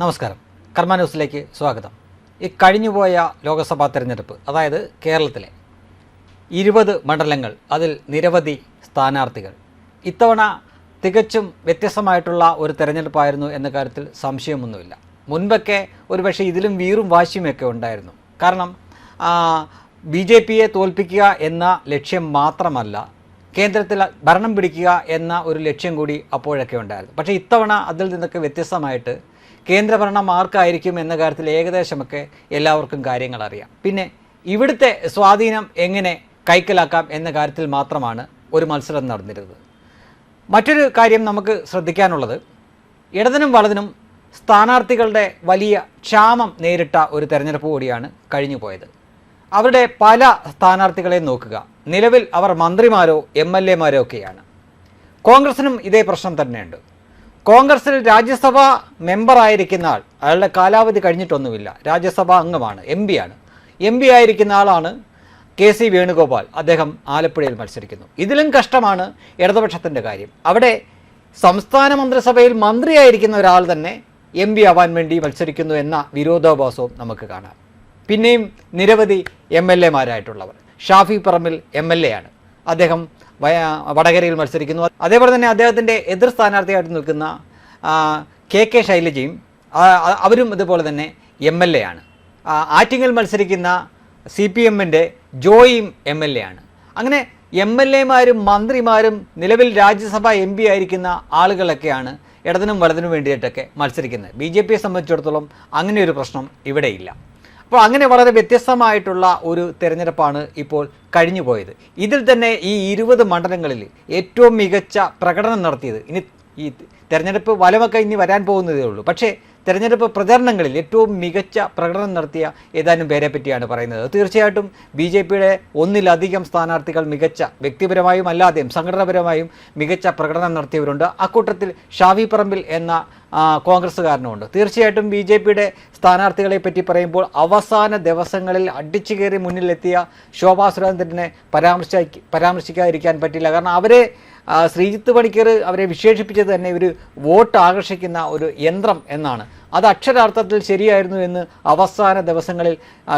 നമസ്കാരം. കർമ്മ ന്യൂസിലേക്ക് സ്വാഗതം. ഈ കഴിഞ്ഞുപോയ ലോക്സഭാ തെരഞ്ഞെടുപ്പ് അതായത് കേരളത്തിലെ ഇരുപത് മണ്ഡലങ്ങൾ അതിൽ നിരവധി സ്ഥാനാർത്ഥികൾ. ഇത്തവണ തികച്ചും വ്യത്യസ്തമായിട്ടുള്ള ഒരു തെരഞ്ഞെടുപ്പായിരുന്നു എന്ന കാര്യത്തിൽ സംശയമൊന്നുമില്ല. മുൻപൊക്കെ ഒരുപക്ഷെ ഇതിലും വീറും വാശിയുമൊക്കെ ഉണ്ടായിരുന്നു. കാരണം ബി ജെ പിയെ തോൽപ്പിക്കുക എന്ന ലക്ഷ്യം മാത്രമല്ല കേന്ദ്രത്തിൽ ഭരണം പിടിക്കുക എന്ന ഒരു ലക്ഷ്യം കൂടി അപ്പോഴൊക്കെ ഉണ്ടായിരുന്നു. പക്ഷേ ഇത്തവണ അതിൽ നിന്നൊക്കെ വ്യത്യസ്തമായിട്ട് കേന്ദ്രഭരണം ആർക്കായിരിക്കും എന്ന കാര്യത്തിൽ ഏകദേശമൊക്കെ എല്ലാവർക്കും കാര്യങ്ങൾ അറിയാം. പിന്നെ ഇവിടുത്തെ സ്വാധീനം എങ്ങനെ കൈക്കലാക്കാം എന്ന കാര്യത്തിൽ മാത്രമാണ് ഒരു മത്സരം നടന്നിരുന്നത്. മറ്റൊരു കാര്യം നമുക്ക് ശ്രദ്ധിക്കാനുള്ളത് ഇടതിനും വലതിനും സ്ഥാനാർത്ഥികളുടെ വലിയ ക്ഷാമം നേരിട്ട ഒരു തെരഞ്ഞെടുപ്പ് കൂടിയാണ് കഴിഞ്ഞു പോയത് അവരുടെ പല സ്ഥാനാർത്ഥികളെ നോക്കുക. നിലവിൽ അവർ മന്ത്രിമാരോ എം എൽ എമാരോ ഒക്കെയാണ്. കോൺഗ്രസിനും ഇതേ പ്രശ്നം തന്നെയുണ്ട്. കോൺഗ്രസിൽ രാജ്യസഭാ മെമ്പറായിരിക്കുന്ന ആൾ. അയാളുടെ കാലാവധി കഴിഞ്ഞിട്ടൊന്നുമില്ല. രാജ്യസഭ അംഗമാണ്. എം ആണ്. എം പി ആയിരിക്കുന്ന ആളാണ് കെ സി വേണുഗോപാൽ. അദ്ദേഹം ആലപ്പുഴയിൽ മത്സരിക്കുന്നു. ഇതിലും കഷ്ടമാണ് ഇടതുപക്ഷത്തിന്റെ കാര്യം. അവിടെ സംസ്ഥാന മന്ത്രിസഭയിൽ മന്ത്രിയായിരിക്കുന്ന ഒരാൾ തന്നെ എം പി ആവാൻ വേണ്ടി മത്സരിക്കുന്നു എന്ന വിരോധാഭാസവും നമുക്ക് കാണാം. പിന്നെയും നിരവധി M L എമാരായിട്ടുള്ളവർ Shafi Parambil M L A ആണ്. അദ്ദേഹം വടകരയിൽ മത്സരിക്കുന്നു. അതേപോലെ തന്നെ അദ്ദേഹത്തിന്റെ എതിർ സ്ഥാനാർത്ഥിയായിട്ട് നിൽക്കുന്ന കെ കെ ശൈലജയും അവരും ഇതുപോലെ തന്നെ എം എൽ എ ആണ്. ആറ്റിങ്ങൽ മത്സരിക്കുന്ന സി പി എമ്മിന്റെ ജോയിയും എം എൽ എ ആണ്. അങ്ങനെ എം എൽ എമാരും മന്ത്രിമാരും നിലവിൽ രാജ്യസഭ എം പി ആയിരിക്കുന്ന ആളുകളൊക്കെയാണ് ഇടതിനും വലതിനും വേണ്ടിയിട്ടൊക്കെ മത്സരിക്കുന്നത്. ബി ജെ പിയെ സംബന്ധിച്ചിടത്തോളം അങ്ങനെ ഒരു പ്രശ്നം ഇവിടെയില്ല. അപ്പോൾ അങ്ങനെ വളരെ വ്യത്യസ്തമായിട്ടുള്ള ഒരു തിരഞ്ഞെടുപ്പാണ് ഇപ്പോൾ കഴിഞ്ഞു പോയത് ഇതിൽ തന്നെ ഈ ഇരുപത് മണ്ഡലങ്ങളിൽ ഏറ്റവും മികച്ച പ്രകടനം നടത്തിയത്. ഇനി ഈ തെരഞ്ഞെടുപ്പ് വലമൊക്കെ ഇനി വരാൻ പോകുന്നതേ ഉള്ളൂ. പക്ഷേ തെരഞ്ഞെടുപ്പ് പ്രചരണങ്ങളിൽ ഏറ്റവും മികച്ച പ്രകടനം നടത്തിയ ഏതാനും പേരെ പറ്റിയാണ് പറയുന്നത്. തീർച്ചയായിട്ടും ബി ജെ പിയുടെ ഒന്നിലധികം സ്ഥാനാർത്ഥികൾ മികച്ച വ്യക്തിപരമായും അല്ലാതെയും സംഘടനാപരമായും മികച്ച പ്രകടനം നടത്തിയവരുണ്ട്. അക്കൂട്ടത്തിൽ ഷാവി പറമ്പിൽ എന്ന കോൺഗ്രസ്സുകാരനുമുണ്ട്. തീർച്ചയായിട്ടും ബി ജെ പിയുടെ സ്ഥാനാർത്ഥികളെ പറ്റി പറയുമ്പോൾ അവസാന ദിവസങ്ങളിൽ അടിച്ചു കയറി മുന്നിലെത്തിയ ശോഭാ സുരേന്ദ്രനെ പരാമർശ പരാമർശിക്കാതിരിക്കാൻ പറ്റില്ല. കാരണം അവരെ ശ്രീജിത്ത് പണിക്കർ അവരെ വിശേഷിപ്പിച്ചത് തന്നെ ഒരു വോട്ട് ആകർഷിക്കുന്ന ഒരു യന്ത്രം എന്നാണ്. അത് അക്ഷരാർത്ഥത്തിൽ ശരിയായിരുന്നു എന്ന് അവസാന ദിവസങ്ങളിൽ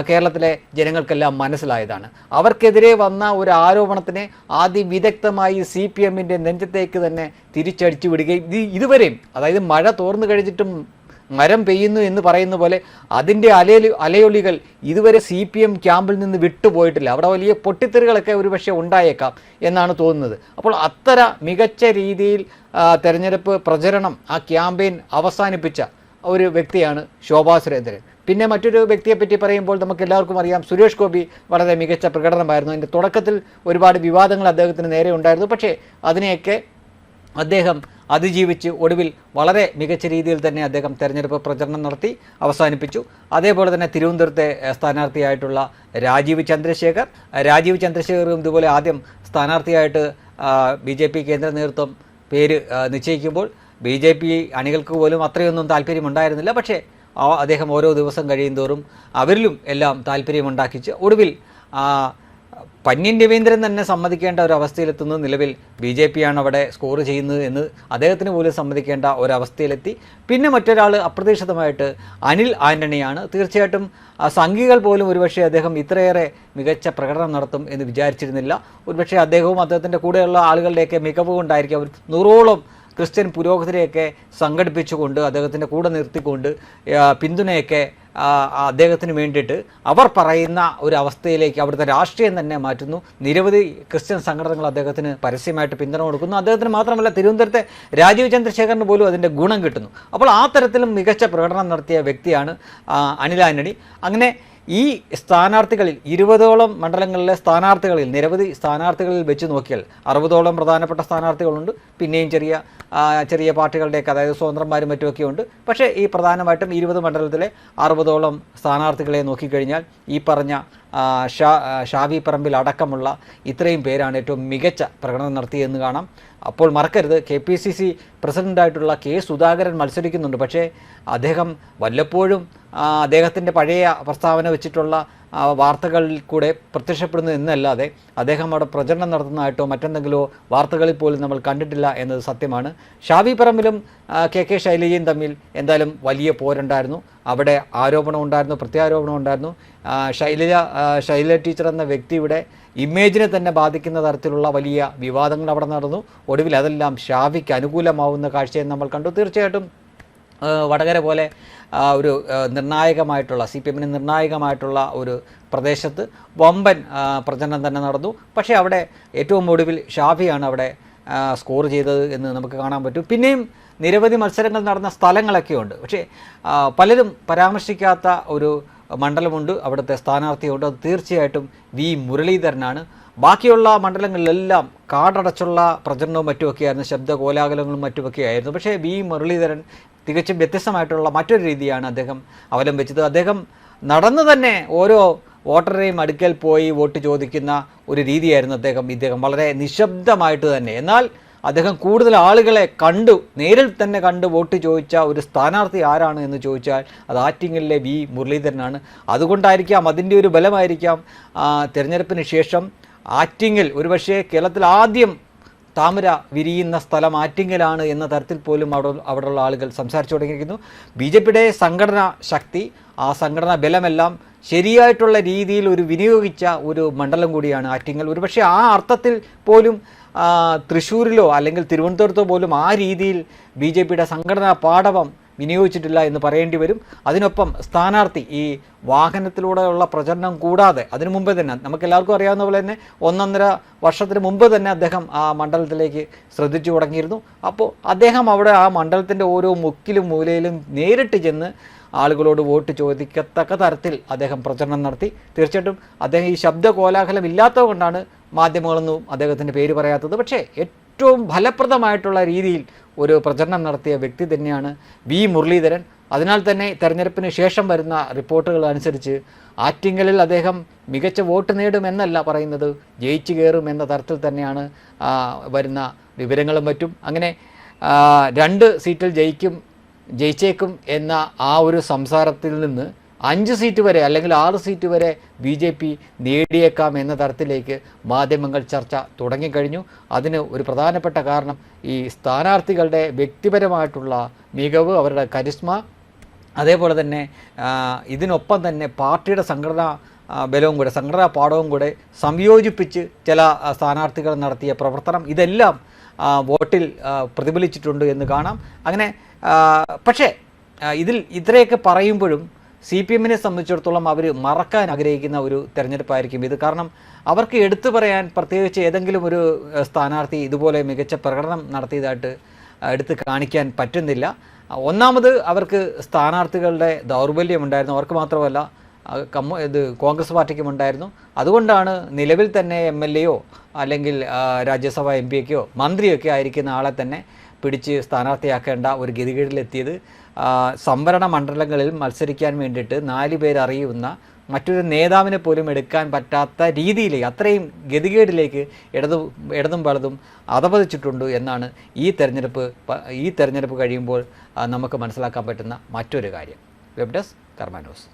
കേരളത്തിലെ ജനങ്ങൾക്കെല്ലാം മനസ്സിലായതാണ്. അവർക്കെതിരെ വന്ന ഒരു ആരോപണത്തിനെ അതിവിദഗ്ധമായി സി പി എമ്മിന്റെ നെഞ്ചത്തേക്ക് തന്നെ തിരിച്ചടിച്ചു വിടുകയും ഇത് ഇതുവരെയും അതായത് മഴ തോർന്നു കഴിഞ്ഞിട്ടും മരം പെയ്യുന്നു എന്ന് പറയുന്ന പോലെ അതിന്റെ അലയൊലി അലയൊലികൾ ഇതുവരെ സി പി എം ക്യാമ്പിൽ നിന്ന് വിട്ടുപോയിട്ടില്ല. അവിടെ വലിയ പൊട്ടിത്തെറികളൊക്കെ ഒരുപക്ഷെ ഉണ്ടായേക്കാം എന്നാണ് തോന്നുന്നത്. അപ്പോൾ അത്തര മികച്ച രീതിയിൽ തെരഞ്ഞെടുപ്പ് പ്രചരണം ആ ക്യാമ്പയിൻ അവസാനിപ്പിച്ച ഒരു വ്യക്തിയാണ് ശോഭാ സുരേന്ദ്രൻ. പിന്നെ മറ്റൊരു വ്യക്തിയെപ്പറ്റി പറയുമ്പോൾ നമുക്ക് എല്ലാവർക്കും അറിയാം സുരേഷ് ഗോപി വളരെ മികച്ച പ്രകടനമായിരുന്നു. അതിന്റെ തുടക്കത്തിൽ ഒരുപാട് വിവാദങ്ങൾ അദ്ദേഹത്തിന് നേരെ ഉണ്ടായിരുന്നു. പക്ഷേ അതിനെയൊക്കെ അദ്ദേഹം അതിജീവിച്ച് ഒടുവിൽ വളരെ മികച്ച രീതിയിൽ തന്നെ അദ്ദേഹം തെരഞ്ഞെടുപ്പ് പ്രചരണം നടത്തി അവസാനിപ്പിച്ചു. അതേപോലെ തന്നെ തിരുവനന്തപുരത്തെ സ്ഥാനാർത്ഥിയായിട്ടുള്ള രാജീവ് ചന്ദ്രശേഖർ. രാജീവ് ചന്ദ്രശേഖറും ഇതുപോലെ ആദ്യം സ്ഥാനാർത്ഥിയായിട്ട് ബി ജെ പി കേന്ദ്ര നേതൃത്വം പേര് നിശ്ചയിക്കുമ്പോൾ ബി ജെ പി അണികൾക്ക് പോലും അത്രയൊന്നും താല്പര്യമുണ്ടായിരുന്നില്ല പക്ഷേ അദ്ദേഹം ഓരോ ദിവസം കഴിയും തോറും അവരിലും എല്ലാം താല്പര്യമുണ്ടാക്കിച്ച് ഒടുവിൽ പന്യൻ രവീന്ദ്രൻ തന്നെ സമ്മതിക്കേണ്ട ഒരു അവസ്ഥയിലെത്തുന്നത് നിലവിൽ ബി ജെ പിയാണ് അവിടെ സ്കോർ ചെയ്യുന്നത് എന്ന് അദ്ദേഹത്തിന് പോലും സമ്മതിക്കേണ്ട ഒരവസ്ഥയിലെത്തി പിന്നെ മറ്റൊരാൾ അപ്രതീക്ഷിതമായിട്ട് അനിൽ ആന്റണിയാണ് തീർച്ചയായിട്ടും സംഘികൾ പോലും ഒരുപക്ഷെ അദ്ദേഹം ഇത്രയേറെ മികച്ച പ്രകടനം നടത്തും എന്ന് വിചാരിച്ചിരുന്നില്ല. ഒരുപക്ഷെ അദ്ദേഹവും അദ്ദേഹത്തിന്റെ കൂടെയുള്ള ആളുകളുടെയൊക്കെ മികവ് കൊണ്ടായിരിക്കും അവർ നൂറോളം ക്രിസ്ത്യൻ പുരോഗതിരെയൊക്കെ സംഘടിപ്പിച്ചുകൊണ്ട് അദ്ദേഹത്തിന്റെ കൂടെ നിർത്തിക്കൊണ്ട് പിന്തുണയൊക്കെ അദ്ദേഹത്തിന് വേണ്ടിയിട്ട് അവർ പറയുന്ന ഒരു അവസ്ഥയിലേക്ക് അവിടുത്തെ രാഷ്ട്രീയം തന്നെ മാറ്റുന്നു. നിരവധി ക്രിസ്ത്യൻ സംഘടനകൾ അദ്ദേഹത്തിന് പരസ്യമായിട്ട് പിന്തുണ കൊടുക്കുന്നു. അദ്ദേഹത്തിന് മാത്രമല്ല തിരുവനന്തപുരത്തെ രാജീവ് ചന്ദ്രശേഖറിന് പോലും അതിന്റെ ഗുണം കിട്ടുന്നു. അപ്പോൾ ആ തരത്തിലും മികച്ച പ്രകടനം നടത്തിയ വ്യക്തിയാണ് അനിൽ ആന്റണി. അങ്ങനെ ഈ സ്ഥാനാർത്ഥികളിൽ ഇരുപതോളം മണ്ഡലങ്ങളിലെ സ്ഥാനാർത്ഥികളിൽ നിരവധി സ്ഥാനാർത്ഥികളിൽ വെച്ച് നോക്കിയാൽ അറുപതോളം പ്രധാനപ്പെട്ട സ്ഥാനാർത്ഥികളുണ്ട്. പിന്നെയും ചെറിയ ചെറിയ പാർട്ടികളുടെയൊക്കെ അതായത് സ്വതന്ത്രന്മാരും മറ്റുമൊക്കെ ഉണ്ട്. പക്ഷേ ഈ പ്രധാനമായിട്ടും ഇരുപത് മണ്ഡലത്തിലെ അറുപതോളം സ്ഥാനാർത്ഥികളെ നോക്കിക്കഴിഞ്ഞാൽ ഈ പറഞ്ഞ ഷാ ഷാവി പറമ്പിൽ അടക്കമുള്ള ഇത്രയും പേരാണ് ഏറ്റവും മികച്ച പ്രകടനം നടത്തിയതെന്ന് കാണാം. അപ്പോൾ മറക്കരുത്. കെ പി സി സി പ്രസിഡന്റായിട്ടുള്ള കെ സുധാകരൻ മത്സരിക്കുന്നുണ്ട്. പക്ഷേ അദ്ദേഹം വല്ലപ്പോഴും അദ്ദേഹത്തിന്റെ പഴയ പ്രസ്താവന വെച്ചിട്ടുള്ള വാർത്തകളിൽ കൂടെ പ്രത്യക്ഷപ്പെടുന്നു എന്നല്ലാതെ അദ്ദേഹം അവിടെ പ്രചരണം നടത്തുന്നതായിട്ടോ മറ്റെന്തെങ്കിലോ വാർത്തകളിൽ പോലും നമ്മൾ കണ്ടിട്ടില്ല എന്നത് സത്യമാണ്. ഷാവി പറമ്പിലും കെ കെ ശൈലജയും തമ്മിൽ എന്തായാലും വലിയ പോരുണ്ടായിരുന്നു. അവിടെ ആരോപണം ഉണ്ടായിരുന്നു പ്രത്യാരോപണം ഉണ്ടായിരുന്നു. ശൈലജ ശൈലജ ടീച്ചർ എന്ന വ്യക്തിയുടെ ഇമേജിനെ തന്നെ ബാധിക്കുന്ന തരത്തിലുള്ള വലിയ വിവാദങ്ങൾ അവിടെ നടന്നു. ഒടുവിൽ അതെല്ലാം ഷാവിക്ക് അനുകൂലമാവുന്ന കാഴ്ചയെ നമ്മൾ കണ്ടു. തീർച്ചയായിട്ടും വടകര പോലെ ഒരു നിർണായകമായിട്ടുള്ള സി പി എമ്മിന് നിർണായകമായിട്ടുള്ള ഒരു പ്രദേശത്ത് വമ്പൻ പ്രചരണം തന്നെ നടന്നു. പക്ഷേ അവിടെ ഏറ്റവും ഒടുവിൽ ഷാഫിയാണ് അവിടെ സ്കോർ ചെയ്തത് എന്ന് നമുക്ക് കാണാൻ പറ്റും. പിന്നെയും നിരവധി മത്സരങ്ങൾ നടന്ന സ്ഥലങ്ങളൊക്കെ ഉണ്ട് പക്ഷേ പലരും പരാമർശിക്കാത്ത ഒരു മണ്ഡലമുണ്ട്. അവിടുത്തെ സ്ഥാനാർത്ഥിയുണ്ട്. അത് തീർച്ചയായിട്ടും വി. മുരളീധരനാണ്. ബാക്കിയുള്ള മണ്ഡലങ്ങളിലെല്ലാം കാടടച്ചുള്ള പ്രചരണവും മറ്റുമൊക്കെയായിരുന്നു. ശബ്ദ കോലാഹലങ്ങളും മറ്റുമൊക്കെ ആയിരുന്നു പക്ഷേ വി. മുരളീധരൻ തികച്ചും വ്യത്യസ്തമായിട്ടുള്ള മറ്റൊരു രീതിയാണ് അദ്ദേഹം അവലംബിച്ചത്. അദ്ദേഹം നടന്നു തന്നെ ഓരോ വോട്ടറേയും അടുക്കൽ പോയി വോട്ട് ചോദിക്കുന്ന ഒരു രീതിയായിരുന്നു അദ്ദേഹം. ഇദ്ദേഹം വളരെ നിശബ്ദമായിട്ട് തന്നെ. എന്നാൽ അദ്ദേഹം കൂടുതൽ ആളുകളെ കണ്ടു നേരിൽ തന്നെ കണ്ട് വോട്ട് ചോദിച്ച ഒരു സ്ഥാനാർത്ഥി ആരാണ് എന്ന് ചോദിച്ചാൽ അത് ആറ്റിങ്ങലിലെ വി മുരളീധരനാണ്. അതുകൊണ്ടായിരിക്കാം അതിന്റെ ഒരു ബലമായിരിക്കാം. തിരഞ്ഞെടുപ്പിന് ശേഷം ആറ്റിങ്ങൽ ഒരുപക്ഷേ കേരളത്തിൽ ആദ്യം താമര വിരിയുന്ന സ്ഥലം ആറ്റിങ്ങലാണ് എന്ന തരത്തിൽ പോലും അവിടെ അവിടെയുള്ള ആളുകൾ സംസാരിച്ചു തുടങ്ങിയിരിക്കുന്നു. ബി ജെ പിയുടെ സംഘടനാ ശക്തി ആ സംഘടനാ ബലമെല്ലാം ശരിയായിട്ടുള്ള രീതിയിൽ ഒരു വിനിയോഗിച്ച ഒരു മണ്ഡലം കൂടിയാണ് ആറ്റിങ്ങൽ. ഒരുപക്ഷെ ആ അർത്ഥത്തിൽ പോലും തൃശ്ശൂരിലോ അല്ലെങ്കിൽ തിരുവനന്തപുരത്തോ പോലും ആ രീതിയിൽ ബി ജെ പിയുടെ സംഘടനാ പാടവം വിനിയോഗിച്ചിട്ടില്ല എന്ന് പറയേണ്ടി വരും. അതിനൊപ്പം സ്ഥാനാർത്ഥി ഈ വാഹനത്തിലൂടെയുള്ള പ്രചരണം കൂടാതെ അതിനു മുമ്പേ തന്നെ നമുക്ക് എല്ലാവർക്കും അറിയാവുന്ന പോലെ തന്നെ ഒന്നൊന്നര വർഷത്തിന് മുമ്പ് തന്നെ അദ്ദേഹം ആ മണ്ഡലത്തിലേക്ക് ശ്രദ്ധിച്ചു തുടങ്ങിയിരുന്നു. അപ്പോൾ അദ്ദേഹം അവിടെ ആ മണ്ഡലത്തിന്റെ ഓരോ മുക്കിലും മൂലയിലും നേരിട്ട് ചെന്ന് ആളുകളോട് വോട്ട് ചോദിക്കത്തക്ക തരത്തിൽ അദ്ദേഹം പ്രചരണം നടത്തി. തീർച്ചയായിട്ടും അദ്ദേഹം ഈ ശബ്ദ കോലാഹലം ഇല്ലാത്തത് കൊണ്ടാണ് മാധ്യമങ്ങളൊന്നും അദ്ദേഹത്തിന്റെ പേര് പറയാത്തത്. പക്ഷേ ഏറ്റവും ഫലപ്രദമായിട്ടുള്ള രീതിയിൽ ഒരു പ്രചരണം നടത്തിയ വ്യക്തി തന്നെയാണ് വി മുരളീധരൻ. അതിനാൽ തന്നെ തെരഞ്ഞെടുപ്പിന് ശേഷം വരുന്ന റിപ്പോർട്ടുകൾ അനുസരിച്ച് ആറ്റിങ്ങലിൽ അദ്ദേഹം മികച്ച വോട്ട് നേടുമെന്നല്ല പറയുന്നത്. ജയിച്ചു കയറും എന്ന തരത്തിൽ തന്നെയാണ് വരുന്ന വിവരങ്ങളും മറ്റും. അങ്ങനെ രണ്ട് സീറ്റിൽ ജയിക്കും ജയിച്ചേക്കും എന്ന ആ ഒരു സംസാരത്തിൽ നിന്ന് അഞ്ച് സീറ്റ് വരെ അല്ലെങ്കിൽ ആറ് സീറ്റ് വരെ ബി ജെ പി നേടിയേക്കാം എന്ന തരത്തിലേക്ക് മാധ്യമങ്ങൾ ചർച്ച തുടങ്ങിക്കഴിഞ്ഞു. അതിന് ഒരു പ്രധാനപ്പെട്ട കാരണം ഈ സ്ഥാനാർത്ഥികളുടെ വ്യക്തിപരമായിട്ടുള്ള മികവ് അവരുടെ കരിസ്മ അതേപോലെ തന്നെ ഇതിനൊപ്പം തന്നെ പാർട്ടിയുടെ സംഘടനാ ബലവും കൂടെ സംഘടനാ പാഠവും കൂടെ സംയോജിപ്പിച്ച് ചില സ്ഥാനാർത്ഥികൾ നടത്തിയ പ്രവർത്തനം ഇതെല്ലാം വോട്ടിൽ പ്രതിഫലിച്ചിട്ടുണ്ട് എന്ന് കാണാം. അങ്ങനെ പക്ഷേ ഇതിൽ ഇത്രയൊക്കെ പറയുമ്പോഴും സി പി എമ്മിനെ സംബന്ധിച്ചിടത്തോളം അവർ മറക്കാൻ ആഗ്രഹിക്കുന്ന ഒരു തെരഞ്ഞെടുപ്പായിരിക്കും ഇത്. കാരണം അവർക്ക് എടുത്തു പറയാൻ പ്രത്യേകിച്ച് ഏതെങ്കിലും ഒരു സ്ഥാനാർത്ഥി ഇതുപോലെ മികച്ച പ്രകടനം നടത്തിയതായിട്ട് എടുത്ത് കാണിക്കാൻ പറ്റുന്നില്ല. ഒന്നാമത് അവർക്ക് സ്ഥാനാർത്ഥികളുടെ ദൗർബല്യമുണ്ടായിരുന്നു. അവർക്ക് മാത്രമല്ല കമ്മ ഇത് കോൺഗ്രസ് പാർട്ടിക്കും ഉണ്ടായിരുന്നു. അതുകൊണ്ടാണ് നിലവിൽ തന്നെ എം എൽ എയോ അല്ലെങ്കിൽ രാജ്യസഭാ എം പി ഒക്കെയോ മന്ത്രിയൊക്കെ ആയിരിക്കുന്ന ആളെ തന്നെ പിടിച്ച് സ്ഥാനാർത്ഥിയാക്കേണ്ട ഒരു ഗതികേടിലെത്തിയത് സംവരണ മണ്ഡലങ്ങളിൽ മത്സരിക്കാൻ വേണ്ടിയിട്ട് നാല് പേരറിയുന്ന മറ്റൊരു നേതാവിനെ പോലും എടുക്കാൻ പറ്റാത്ത രീതിയിൽ അത്രയും ഗതികേടിലേക്ക് ഇടതു ഇടതും വലതും അധപതിച്ചിട്ടുണ്ട് എന്നാണ് ഈ തെരഞ്ഞെടുപ്പ് ഈ തെരഞ്ഞെടുപ്പ് കഴിയുമ്പോൾ നമുക്ക് മനസ്സിലാക്കാൻ പറ്റുന്ന മറ്റൊരു കാര്യം. Web desk Karma news.